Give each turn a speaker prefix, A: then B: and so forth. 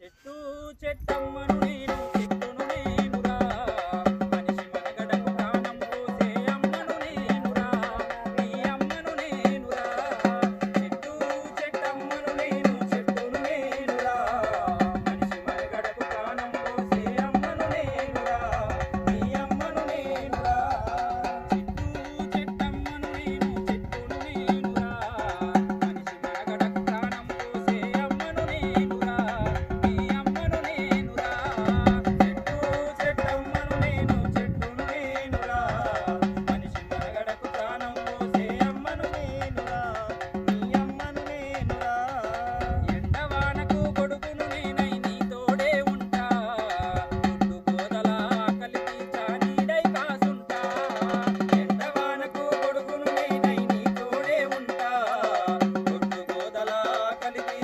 A: చెట్టు చెట్టు Yeah.